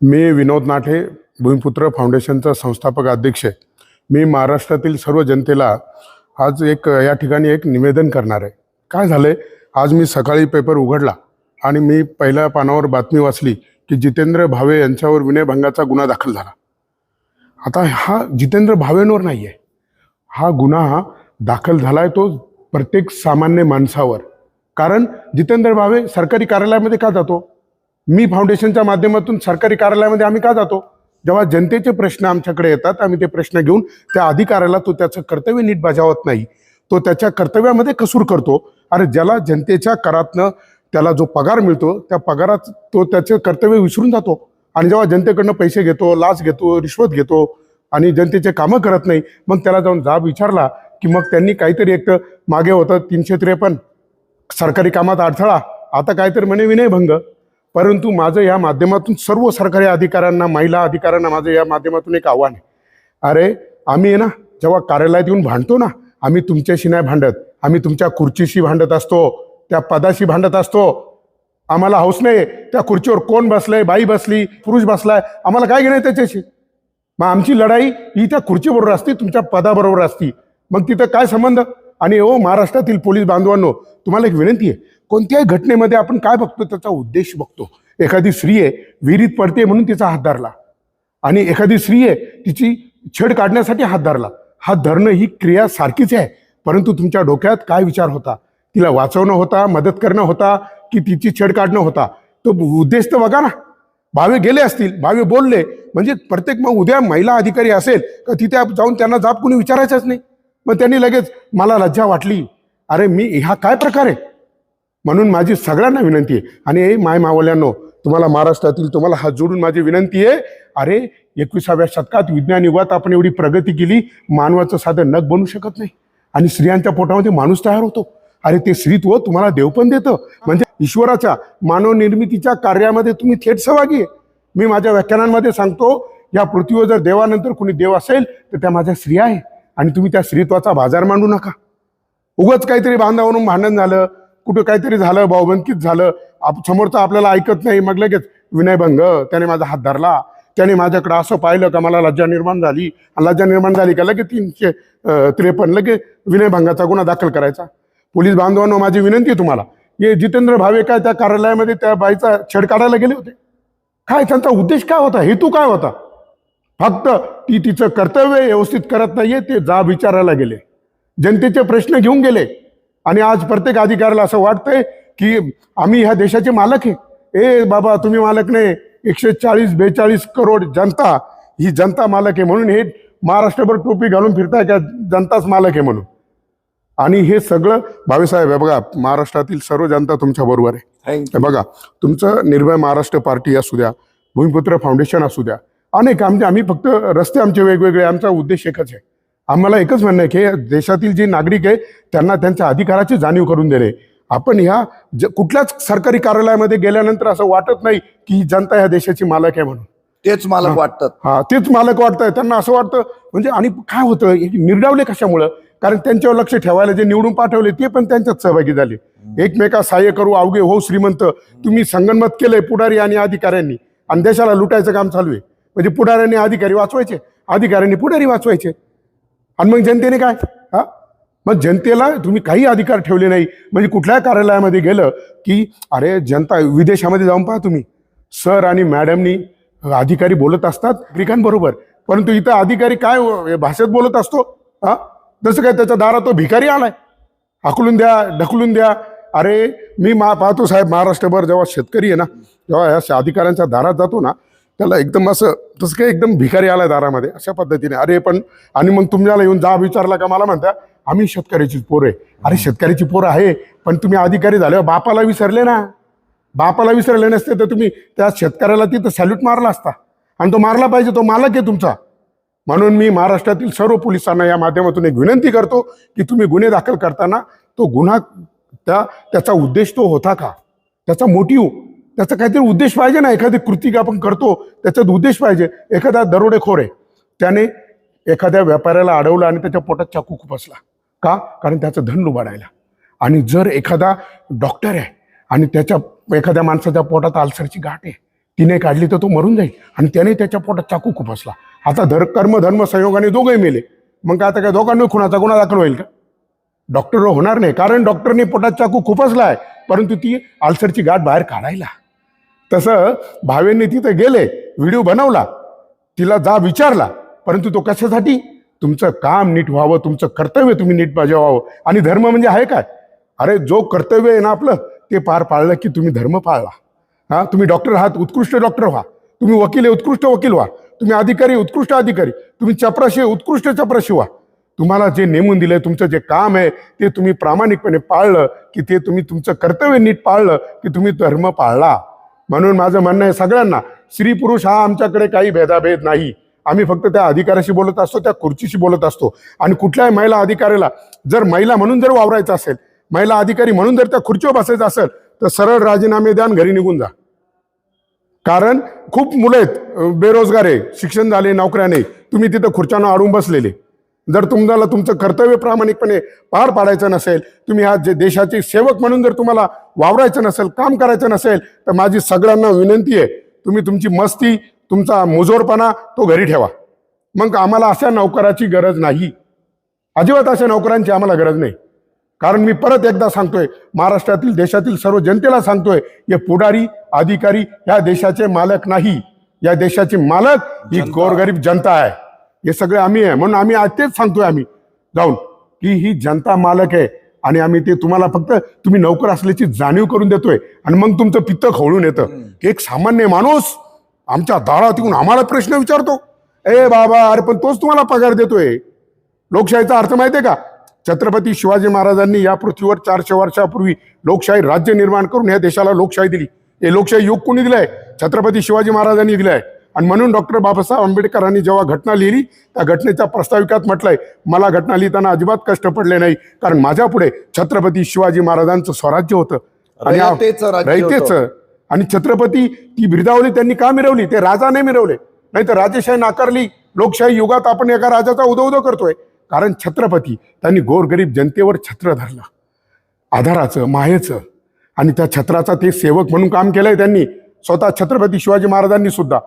मी विनोद नाठे भूमिपुत्र फाउंडेशनचा संस्थापक अध्यक्ष आहे. मी महाराष्ट्रातील सर्व जनतेला आज एक या ठिकाणी एक निवेदन करणार आहे. काय झालं आहे आज मी सकाळी पेपर उघडला आणि मी पहिल्या पानावर बातमी वाचली की जितेंद्र भावे यांच्यावर विनयभंगाचा गुन्हा दाखल झाला. आता हा जितेंद्र भावेंवर नाही आहे हा गुन्हा दाखल झाला आहे तो प्रत्येक सामान्य माणसावर. कारण जितेंद्र भावे सरकारी कार्यालयामध्ये का जातो? मी फाउंडेशनच्या माध्यमातून सरकारी कार्यालयामध्ये आम्ही का जातो? जेव्हा जनतेचे प्रश्न आमच्याकडे येतात आम्ही ते प्रश्न घेऊन त्या अधिकाऱ्याला तो त्याचं कर्तव्य नीट बजावत नाही. तो त्याच्या कर्तव्यामध्ये कसूर करतो. अरे ज्याला जनतेच्या करातनं त्याला जो पगार मिळतो त्या पगारात तो त्याचं कर्तव्य विसरून जातो. आणि जेव्हा जनतेकडनं पैसे घेतो लाच घेतो रिश्वत घेतो आणि जनतेचे कामं करत नाही मग त्याला जाऊन जाब विचारला की मग त्यांनी काहीतरी एक तर मागे होतं तीनशे त्रेपन्न. सरकारी कामात अडथळा. आता काहीतरी म्हणे विनयभंग. परंतु माझं या माध्यमातून सर्व सरकारी अधिकाऱ्यांना महिला अधिकाऱ्यांना माझं या माध्यमातून एक आव्हान आहे. अरे आम्ही आहे ना जेव्हा कार्यालयात येऊन भांडतो ना आम्ही तुमच्याशी नाही भांडत. आम्ही तुमच्या खुर्चीशी भांडत असतो त्या पदाशी भांडत असतो. आम्हाला हौस नाही त्या खुर्चीवर कोण बसलंय बाई बसली पुरुष बसलाय आम्हाला काय घेणं त्याच्याशी? मग आमची लढाई ही त्या खुर्चीबरोबर असती तुमच्या पदाबरोबर असती. मग तिथं काय संबंध? आणि हो महाराष्ट्रातील पोलीस बांधवांनो तुम्हाला एक विनंती आहे कोणत्याही घटनेमध्ये आपण काय बघतो त्याचा उद्देश बघतो. एखादी स्त्री आहे विहिरीत पडते म्हणून तिचा हात धरला. आणि एखादी स्त्री आहे तिची छेड काढण्यासाठी हात धरला. हात धरणं ही क्रिया सारखीच आहे परंतु तुमच्या डोक्यात काय विचार होता? तिला वाचवणं होता मदत करणं होता की तिची छेड काढणं होता? तो उद्देश तर बघा ना. भावे गेले असतील भावे बोलले म्हणजे प्रत्येक मग उद्या महिला अधिकारी असेल तर तिथे जाऊन त्यांना जाब कोणी विचारायचंच नाही. मग त्यांनी लगेच मला लज्जा वाटली. अरे मी हा काय प्रकार आहे? म्हणून माझी सगळ्यांना विनंती आहे. आणि माय मावल्यांनो तुम्हाला महाराष्ट्रातील तुम्हाला हात जोडून माझी विनंती आहे. अरे एकविसाव्या शतकात विज्ञान युगात आपण एवढी प्रगती केली मानवाचं साधं नग बनू शकत नाही. आणि स्त्रियांच्या पोटामध्ये माणूस तयार होतो. अरे ते स्त्रीत्व तुम्हाला देव पण देतं. म्हणजे ईश्वराच्या मानव निर्मितीच्या कार्यामध्ये तुम्ही थेट सहभागी आहे. मी माझ्या व्याख्यानांमध्ये सांगतो या पृथ्वीवर जर देवानंतर कोणी देव असेल तर त्या माझ्या स्त्रिया आहे आणि तुम्ही त्या स्त्रीत्वाचा बाजार मांडू नका. उगाच काहीतरी बांधावरून भांडण झालं कुठं काहीतरी झालं भाऊबंदकीत झालं आप समोरचं आपल्याला ऐकत नाही मग लगेच विनयभंग त्याने माझा हात धरला. त्याने माझ्याकडं असं पाहिलं का मला लज्जा निर्माण झाली? आणि लज्जा निर्माण झाली का लगेच तीनशे त्रेपन्न लगेच विनयभंगाचा गुन्हा दाखल करायचा. पोलीस बांधवांनो माझी विनंती आहे तुम्हाला हे जितेंद्र भावे काय त्या कार्यालयामध्ये त्या बाईचा छेड काढायला गेले होते? काय त्यांचा उद्देश काय होता? हेतू काय होता? फक्त ती तिचं कर्तव्य व्यवस्थित करत नाहीये ते जाब विचारायला गेले. जनतेचे प्रश्न घेऊन गेले. आणि आज प्रत्येक अधिकाऱ्याला असं वाटतंय की आम्ही ह्या देशाचे मालक आहे. ए बाबा तुम्ही मालक नाही. एकशे चाळीस बेचाळीस करोड जनता ही जनता मालक आहे म्हणून हे महाराष्ट्रभर टोपी घालून फिरताय का? जनताच मालक आहे म्हणून. आणि हे सगळं भावेसाहेब हे बघा महाराष्ट्रातील सर्व जनता तुमच्या बरोबर आहे. बघा तुमचं निर्भय महाराष्ट्र पार्टी असू द्या भूमिपुत्र फाउंडेशन असू द्या अनेक आमचे आम्ही फक्त रस्ते आमचे वेगवेगळे आमचा उद्देश एकच आहे. आम्हाला एकच म्हणणं आहे की देशातील जे नागरिक आहे त्यांना त्यांच्या अधिकाराची जाणीव करून देणे. आपण ह्या ज कुठल्याच सरकारी कार्यालयामध्ये गेल्यानंतर असं वाटत नाही की ही जनता ह्या देशाची मालक आहे म्हणून. तेच मालक वाटतात. हा तेच मालक वाटतंय. त्यांना असं वाटतं म्हणजे आणि काय होतं निर्डावले कशामुळं? कारण त्यांच्यावर लक्ष ठेवायला जे निवडून पाठवले ते पण त्यांच्यात सहभागी झाले. एकमेका सहाय्य करू अवघे हो श्रीमंत. तुम्ही संगनमत केलंय पुढारी आणि अधिकाऱ्यांनी. आणि देशाला लुटायचं काम चालू आहे. म्हणजे पुढाऱ्यांनी अधिकारी वाचवायचे अधिकाऱ्यांनी पुढारी वाचवायचे. आणि मग जनतेने काय? हा? मग जनतेला तुम्ही काही अधिकार ठेवले नाही. म्हणजे कुठल्याही कार्यालयामध्ये गेलं की अरे जनता विदेशामध्ये जाऊन पहा तुम्ही. सर आणि मॅडमनी अधिकारी बोलत असतात नागरिकांबरोबर परंतु इथं अधिकारी काय भाषेत बोलत असतो? हा? जसं काय त्याच्या दारात तो भिकारी आलाय. हाकलून द्या ढकलून द्या. अरे मी मा पाहतो साहेब महाराष्ट्रभर जेव्हा शेतकरी आहे ना जेव्हा या अधिकाऱ्यांच्या दारात जातो ना त्याला एकदम असं तसं काय एकदम भिकारी आलाय दारामध्ये अशा पद्धतीने. अरे पण आणि मग तुम्हाला येऊन जा विचारला का? मला म्हणता आम्ही शेतकऱ्याचीच पोर आहे. अरे शेतकऱ्याची पोरं आहे पण तुम्ही अधिकारी झाल्यावर हो, बापाला विसरले ना. बापाला विसरले नसते तर तुम्ही त्या शेतकऱ्याला तिथं सॅल्यूट मारला असता. आणि तो मारला पाहिजे तो मालक आहे तुमचा. म्हणून मी महाराष्ट्रातील सर्व पोलिसांना या माध्यमातून एक विनंती करतो की तुम्ही गुन्हे दाखल करताना तो गुन्हा त्या त्याचा उद्देश तो होता का? त्याचा मोटिव्ह त्याचा काहीतरी उद्देश पाहिजे ना? एखादी कृती आपण करतो त्याच्यात उद्देश पाहिजे. एखादा दरोडेखोर आहे. त्याने एखाद्या व्यापाऱ्याला अडवलं आणि त्याच्या पोटात चाकू खुपसला का? कारण त्याचं धन लुबाडायला. आणि जर एखादा डॉक्टर आहे आणि त्याच्या एखाद्या माणसाच्या पोटात आल्सरची गाठ आहे तिने काढली तर तो मरून जाईल आणि त्याने त्याच्या पोटात चाकू खुपसला आता धर कर्म धर्म संयोगाने दोघंही मेले. मग काय आता काय दोघांनी खुनाचा गुन्हा दाखल होईल का? डॉक्टर होणार नाही. कारण डॉक्टरने पोटात चाकू खुपसलाय परंतु ती आल्सरची गाठ बाहेर काढायला. तसं भावेंनी तिथं गेले व्हिडिओ बनवला तिला जा विचारला परंतु तो कशासाठी? तुमचं काम नीट व्हावं तुमचं कर्तव्य तुम्ही नीट बजावावं. आणि धर्म म्हणजे आहे काय? अरे जो कर्तव्य आहे ना आपलं ते पार पाळलं की तुम्ही धर्म पाळला हा तुम्ही डॉक्टर आहात उत्कृष्ट डॉक्टर व्हा. तुम्ही वकील आहे उत्कृष्ट वकील व्हा. तुम्ही अधिकारी उत्कृष्ट अधिकारी. तुम्ही चपराशी उत्कृष्ट चपराशी व्हा. तुम्हाला जे नेमून दिलं तुमचं जे काम आहे ते तुम्ही प्रामाणिकपणे पाळलं की ते तुम्ही तुमचं कर्तव्य नीट पाळलं की तुम्ही धर्म पाळला. म्हणून माझं म्हणणं आहे सगळ्यांना स्त्री पुरुष हा आमच्याकडे काही भेदाभेद नाही. आम्ही फक्त त्या अधिकाऱ्याशी बोलत असतो त्या खुर्चीशी बोलत असतो. आणि कुठल्याही महिला अधिकाऱ्याला जर महिला म्हणून जर वावरायचं असेल महिला अधिकारी म्हणून जर त्या खुर्चीवर बसायचं असेल तर सरळ राजीनामे द्या घरी निघून जा. कारण खूप मुलं आहेत बेरोजगार आहे शिक्षण झाले नोकऱ्या नाही तुम्ही तिथं खुर्च्यांना अडून बसलेले. जर तुम्हाला तुमचं कर्तव्य प्रामाणिकपणे पार पाडायचं नसेल तुम्ही आज जे देशाचे सेवक म्हणून जर तुम्हाला वावरायचं नसेल काम करायचं नसेल तर माझी सगळ्यांना विनंती आहे तुम्ही तुमची मस्ती तुमचा मुजोरपणा तो घरी ठेवा. मग आम्हाला अशा नोकराची गरज नाही. अजिबात अशा नोकरांची आम्हाला गरज नाही. कारण मी परत एकदा सांगतोय महाराष्ट्रातील देशातील सर्व जनतेला सांगतोय हे पुढारी अधिकारी या देशाचे मालक नाही. या देशाचे मालक ही गोरगरीब जनता आहे. हे सगळे आम्ही आहे. म्हणून आम्ही आज तेच सांगतोय आम्ही. जाऊन की ही जनता मालक आहे आणि आम्ही ते तुम्हाला फक्त तुम्ही नोकर असल्याची जाणीव करून देतोय. आणि मग तुमचं पित्त खवळून येतं. एक सामान्य माणूस आमच्या दारात येऊन आम्हाला प्रश्न विचारतो. ए बाबा अरे पण तोच तुम्हाला पगार देतोय. लोकशाहीचा अर्थ माहितीये का? छत्रपती शिवाजी महाराजांनी या पृथ्वीवर चारशे वर्षापूर्वी लोकशाही राज्य निर्माण करून या देशाला लोकशाही दिली. हे लोकशाही युग कोणी दिलंय? छत्रपती शिवाजी महाराजांनी दिलंय. आणि म्हणून डॉक्टर बाबासाहेब आंबेडकरांनी जेव्हा घटना लिहिली त्या घटनेच्या प्रस्ताविकात म्हटलंय मला घटना लिहिताना अजिबात कष्ट पडले नाही कारण माझ्या पुढे छत्रपती शिवाजी महाराजांचं स्वराज्य होतं. आणि. रयतेचं आणि छत्रपती ती बिरदावली त्यांनी का मिरवली? ते राजा नाही मिरवले. नाही तर राजेशाही नाकारली लोकशाही युगात आपण एका राजाचा उदो उदो करतोय. कारण छत्रपती त्यांनी गोरगरीब जनतेवर छत्र धरलं. आधाराचं मायेचं. आणि त्या छत्राचा ते सेवक म्हणून काम केलंय त्यांनी. स्वतः छत्रपती शिवाजी महाराजांनी सुद्धा.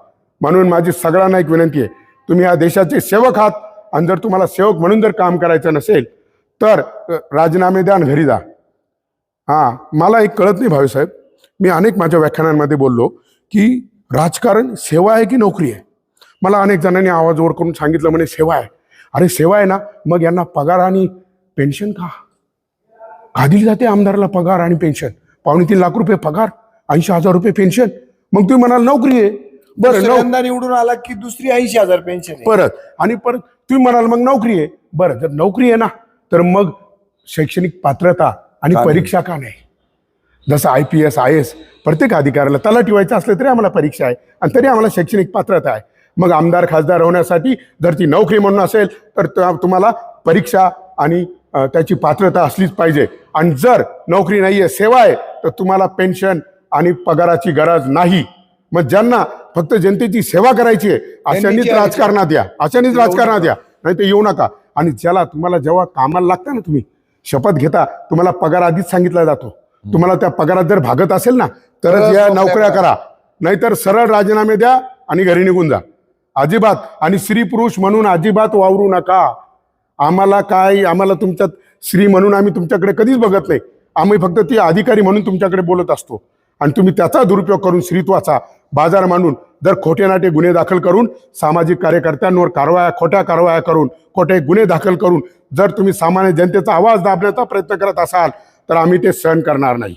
म्हणून माझी सगळ्यांना एक विनंती आहे. तुम्ही या देशाचे सेवक आहात आणि जर तुम्हाला सेवक म्हणून जर काम करायचं नसेल तर राजीनामे द्या आणि घरी जा. हां मला एक कळत नाही भावेसाहेब मी अनेक माझ्या व्याख्यानांमध्ये बोललो की राजकारण सेवा आहे की नोकरी आहे? मला अनेक जणांनी आवाज वर करून सांगितलं म्हणे सेवा आहे. अरे सेवा आहे ना. मग यांना पगार आणि पेन्शन का? का दिली जाते आमदाराला पगार आणि पेन्शन पावणे तीन लाख रुपये पगार ऐंशी हजार रुपये पेन्शन मग तुम्ही म्हणाल नोकरी आहे. बरं दुसऱ्यांदा निवडून आला की दुसरी ऐंशी हजार पेन्शन आहे. परत. आणि परत तुम्ही म्हणाल मग नोकरी आहे. बरं जर नोकरी आहे ना तर मग शैक्षणिक पात्रता आणि का नाही? परीक्षा का नाही? जसं I P S I S प्रत्येक अधिकाऱ्याला तलाठी व्हायचं असलं तरी आम्हाला परीक्षा आहे आणि तरी आम्हाला शैक्षणिक पात्रता आहे. मग आमदार खासदार होण्यासाठी जर ती नोकरी म्हणून असेल तर त- तुम्हाला परीक्षा आणि अ, त्याची पात्रता असलीच पाहिजे. आणि जर नोकरी नाही आहे सेवा आहे तर तुम्हाला पेन्शन आणि पगाराची गरज नाही. मग ज्यांना फक्त जनतेची सेवा करायची आहे. अशांनीच राजकारणात या. अशांनीच राजकारणात या. नाही तर येऊ नका. आणि ज्याला तुम्हाला जेव्हा कामाला लागता ना तुम्ही शपथ घेता तुम्हाला पगार आधीच सांगितला जातो. तुम्हाला त्या पगारात जर भागत असेल ना तरच या नोकऱ्या. करा. नाहीतर सरळ राजीनामे द्या आणि घरी निघून जा. अजिबात. आणि स्त्री पुरुष म्हणून अजिबात वावरू नका. आम्हाला काय आम्हाला तुमच्यात स्त्री म्हणून आम्ही तुमच्याकडे कधीच बघत नाही. आम्ही फक्त ती अधिकारी म्हणून तुमच्याकडे बोलत असतो. आणि तुम्ही त्याचा दुरुपयोग करून स्त्रीत्वाचा बाजार मांडून जर खोटे नाटे गुन्हे दाखल करून सामाजिक कार्यकर्त्यांवर कारवाया खोट्या कारवाया करून खोटे गुन्हे दाखल करून जर तुम्ही सामान्य जनतेचा आवाज दाबण्याचा प्रयत्न करत असाल तर आम्ही ते सहन करणार नाही.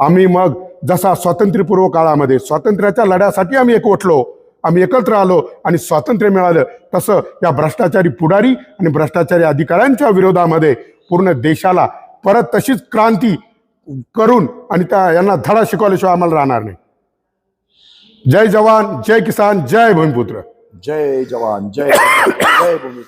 आम्ही मग जसा स्वातंत्र्यपूर्व काळामध्ये स्वातंत्र्याच्या लढ्यासाठी आम्ही एकवटलो आम्ही एकत्र आलो आणि स्वातंत्र्य मिळालं तसं या भ्रष्टाचारी पुढारी आणि भ्रष्टाचारी अधिकाऱ्यांच्या विरोधामध्ये पूर्ण देशाला परत तशीच क्रांती करून आणि त्या यांना धडा शिकवल्याशिवाय आम्हाला राहणार नाही. जय जवान जय किसान जय भूमिपुत्र। जय जवान जय जय भूमी